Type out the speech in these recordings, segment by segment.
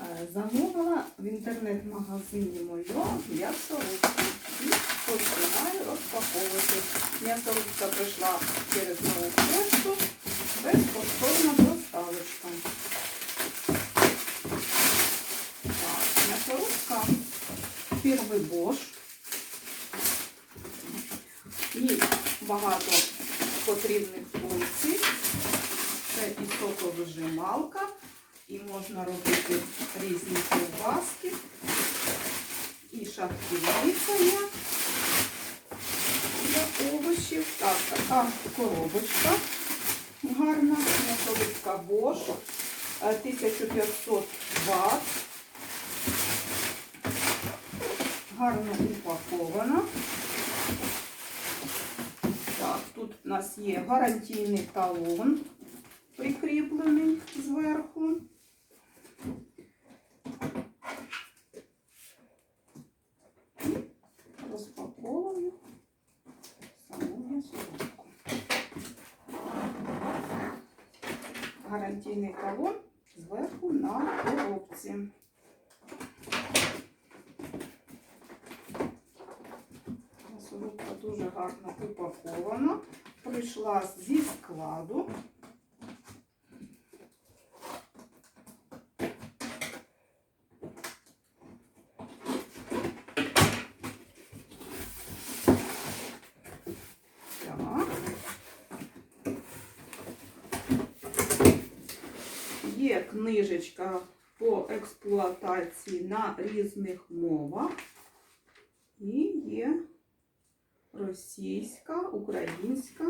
Е, Замовила в інтернет-магазині Мойо м'ясорубку і починаю розпаковувати. М'ясорубка прийшла через нову пошту, безкоштовна доставочка. Так, м'ясорубка фірми Bosch. І багато потрібних функцій. Це і соковижималка, і можна робити різні ковбаски, і шахтівниця є для овочів. Так, така коробочка гарна, м'ясорубка Bosch, е, 1500 Вт. Гарно упакована. Так, тут у нас є гарантійний талон прикріплений зверху. І Розпаковую саму м'ясорубку. Гарантійний талон зверху на коробці. М'ясорубка дуже гарно упакована. Прийшла зі складу. Так. Є книжечка по експлуатації на різних мовах. І є російська, українська.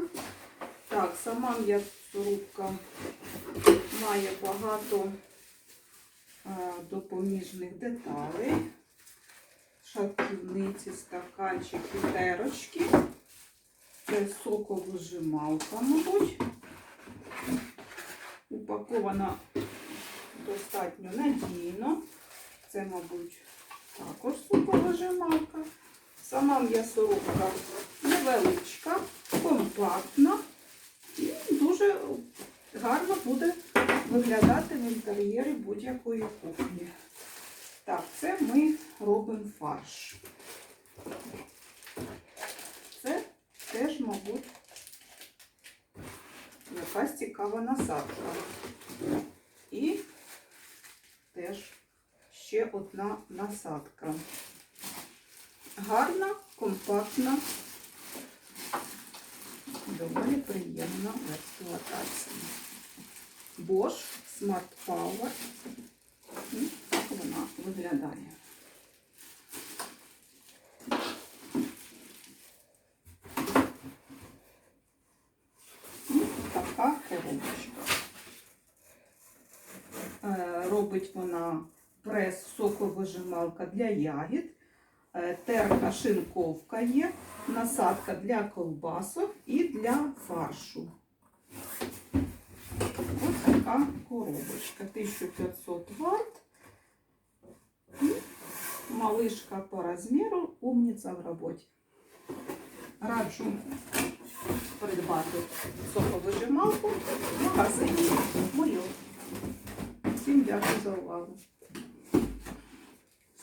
Так, сама м'ясорубка має багато е, допоміжних деталей. Шатківниці, стаканчики, терочки. Це соковижималка, мабуть. Упакована достатньо надійно. Це, мабуть, також соковижималка. Сама м'ясорубка невеличка, компактна і дуже гарно буде виглядати в інтер'єрі будь-якої кухні. Так, це ми робимо фарш. Це теж, мабуть, цікава насадка. І теж ще одна насадка. Гарна, компактна, доволі приємна в експлуатації. Bosch Smart Power. І так вона виглядає. І така коробочка. Е, Робить вона прес соковижималка для ягід. Е, терка шинковка є, насадка для ковбасок і для фаршу. Ось така коробочка. 1500 Вт. І малишка по розміру, умниця в роботі. Раджу придбати соковижималку в магазині 要接受我